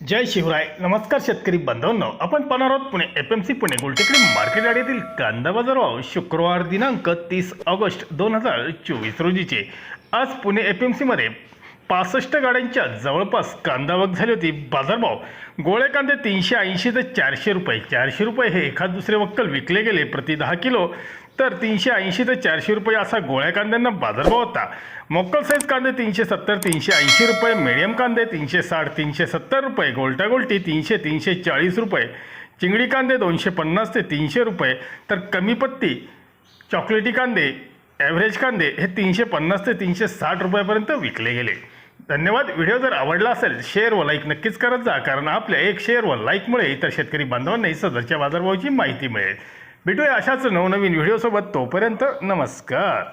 जय शिवराय. नमस्कार शेतकरी बांधवांनो आपण पाहणार आहोत Pune F M C Pune Gultekdi market यार्डातील कांदा बाजार भाव शुक्रवार दिनांक तीस ऑगस्ट दोन हजार चोवीस रोजीचे. आज पुणे एफ एम सीमध्ये पासष्ट गाड्यांच्या जवळपास कांदावक झाली होती. बाजारभाव गोळे कांदे तीनशे ऐंशी ते चारशे रुपये. चारशे रुपये हे एखाद दुसरे वक्कल विकले गेले प्रति दहा किलो. तर तीनशे ऐंशी ते चारशे रुपये असा गोळ्या कांद्यांना बाजारभाव होता. मोकल साईज कांदे तीनशे सत्तर तीनशे ऐंशी रुपये मिडियम कांदे तीनशे साठ तीनशे सत्तर रुपये गोलटा गोलटी तीनशे तीनशे चाळीस रुपये चिंगडी कांदे दोनशे पन्नास ते तीनशे रुपये तर कमी पत्ती चॉकलेटी कांदे ॲव्हरेज कांदे हे तीनशे पन्नास ते तीनशे साठ रुपयापर्यंत विकले गेले. धन्यवाद. व्हिडिओ जर आवडला असेल शेअर व लाईक नक्कीच करत जा कारण आपल्या एक शेअर व लाईकमुळे इतर शेतकरी बांधवांनाही सदरच्या बाजारभावाची माहिती मिळेल. भेटूया अशाच नवनवीन व्हिडिओसोबत तोपर्यंत नमस्कार.